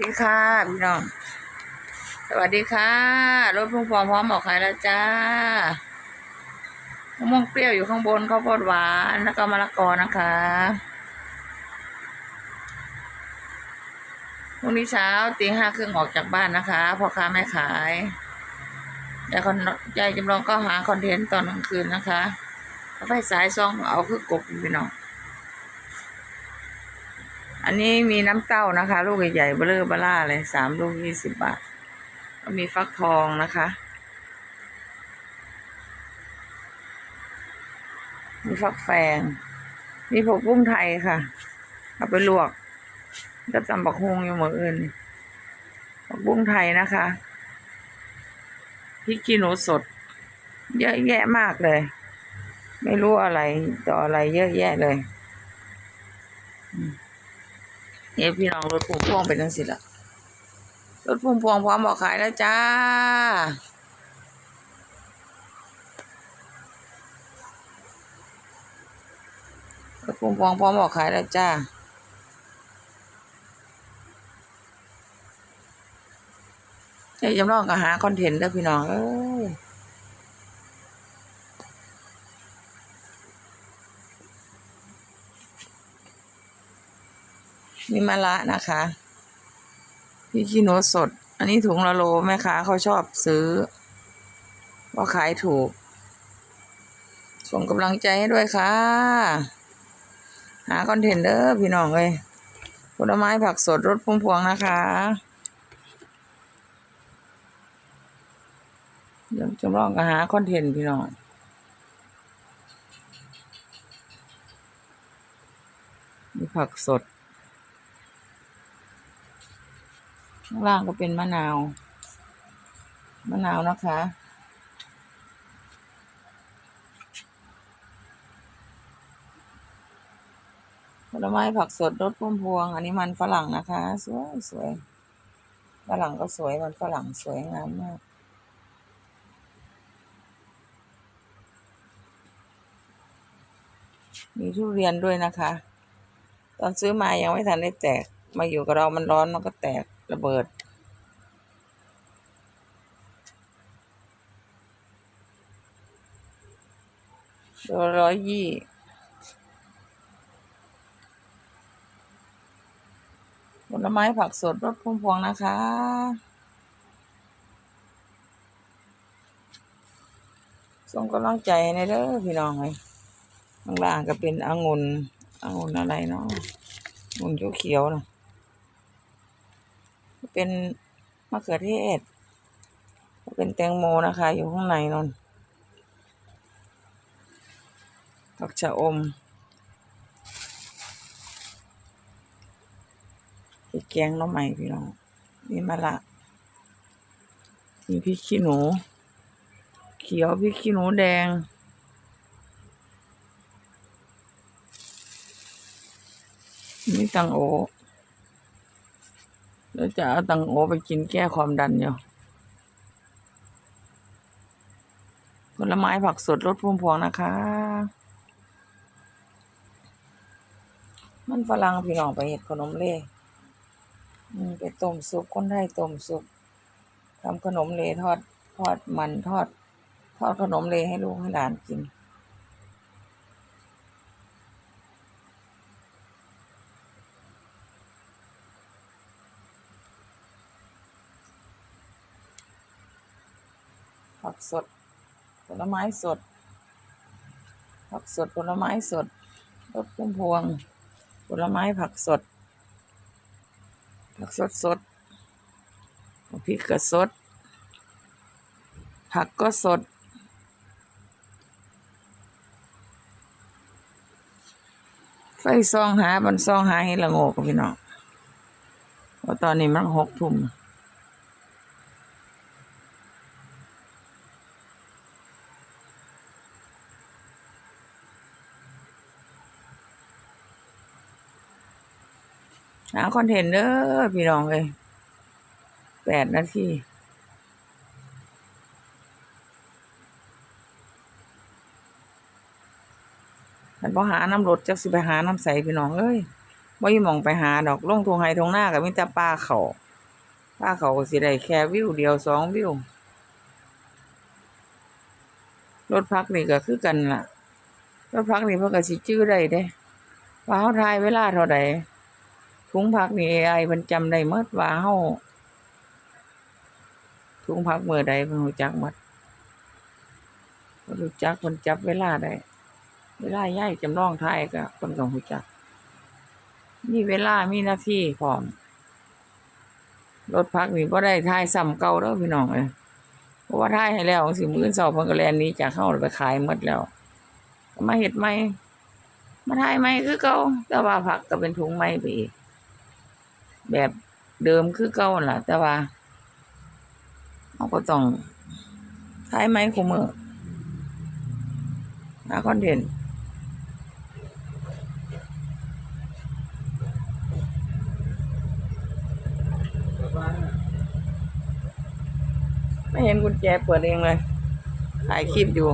ดีค่ะ พี่น้อง สวัสดีค่ะ รถพุ่งพร้อมพร้อมออกขายแล้วจ้ามะม่วงเปรี้ยวอยู่ข้างบนข้าวโพดหวานแล้วก็มะละกอนะคะพรุ่งนี้เช้าตีห้าครึ่งออกจากบ้านนะคะพ่อค้าแม่ขายยายคนยายจำลองก็หาคอนเทนต์ตอนกลางคืนนะคะไฟสายซองเอาคือกบพี่น้อง อันนี้มีน้ำเต้านะคะ ลูกใหญ่ๆเบลอเบล่าเลยสามลูกยี่สิบบาทแล้วมีฟักทองนะคะ มีฟักแฟง มีผักบุ้งไทยค่ะ เอาไปลวกกับตำบักฮงอยู่เหมือนอื่นผักบุ้งไทยนะคะพริกขี้หนูสด เยอะแยะมากเลย ไม่รู้อะไรต่ออะไรเยอะแยะเลย อืม เนี่ยพี่น้องรถพุ่มพวงเป็นจังสิละรถพุ่มพวงพร้อมบอกขายแล้วจ้า รถพุ่มพวงพร้อมบอกขายแล้วจ้าเอ้ยจำลองก็หาคอนเทนต์แล้วพี่น้องเอ้ย มีมะละนะคะพี่ขี้หนูสด อันนี้ถุงละโลแม่ค้าเขาชอบซื้อว่าขายถูก ส่งกำลังใจให้ด้วยค่ะ หาคอนเทนเดอร์พี่น้องเลยผลไม้ผักสดรสพุ่มพวงนะคะเดี๋ยวจำลองก็หาคอนเทนต์พี่น้องมีผักสด ข้างล่างก็เป็นมะนาว มะนาวนะคะ ผลไม้ผักสดรสพุ่มพวง อันนี้มันฝรั่งนะคะ สวยสวยฝรั่งก็สวยมันฝรั่งสวยงามมากมีทุเรียนด้วยนะคะ ตอนซื้อมายังไม่ทันได้แตก มาอยู่กับเรามันร้อนมันก็แตก ระเบิด ตัวร้อยยี่ผลไม้ผักสดรสพุ่มพวงนะคะ ส่งกำลังใจในเด้อพี่น้องเลยข้างล่างก็เป็นองุ่นองุ่นอะไรเนาะองุ่นเขียวๆเนาะ เป็นมะเขือเทศเป็นแตงโมนะคะ อยู่ข้างในนนผักชะอมพริกแกงน้องใหม่พี่น้องมีมะละมีพริกขี้หนู เขียวพริกขี้หนูแดงมีตังโอ แล้วจะเอาตังโอไปกินแก้ความดันอยู่ผลไม้ผักสดรสพุ่มพวงนะคะ มันฝรั่งพี่น้องไปเห็ดขนมเล่ไปต้มซุปคนไทยต้มซุปทำขนมเลทอดทอดมันทอด ทอดขนมเลให้ลูกให้หลานกิน ผักสด ผลไม้สด ผักสดผลไม้สดรสพุ่มพวง ผลไม้ผักสด ผักสดสดพริกก็สด ผักก็สดไฟซองหาบันซองหาให้ละโงกพี่น้องเพราตอนนี้มันหกทุ่ม หาคอนเทนเนอร์พี่น้องเลยแปดนาทีมันพอหาน้ำรถจักสิไปหาน้ำใสพี่น้องเอ้ยว่อยู่มองไปหาดอกลงทงไฮทงหน้ากับมิตรปลาเขาถ้าเขาก็สิได้แค่วิวเดียวสองวิวรถพักนี่ก็คือกันล่ะรถพักนี่เพิ่นก็สิจื้อได้เด้ว่าเฮาทายเวลาเท่าใด ถุงพักนี่ AI เพิ่นจำได้หมดว่าเฮาถุงพักเมื้อใดเพิ่นรู้จักหมดเพิ่นรู้จักเพิ่นจับเวลาได้ เวลายายจำลองไทยก็เพิ่นก็รู้จัก มีเวลามีหน้าทีพร้อมรถพักนี่บ่ได้ทายซ้ำเก่าเด้อพี่น้องเอ้ยเพราะว่าทายให้แล้วสิมื้ออนเพิ่นก็แลนนี้จากเฮาแล้วไปขายหมดแล้ว ก็มาเฮ็ดใหม่มาทายใหม่คือเก่าแต่ว่าผักก็เป็นถุงใหม่ไปอีก แบบเดิมคือเก่าล่ะ แต่ว่าเราก็ต้องทายใหม่คุมื้อหาคอนเทนต์ไม่เห็นกุญแจเปิดเองเลยถ่ายคลิปอยู่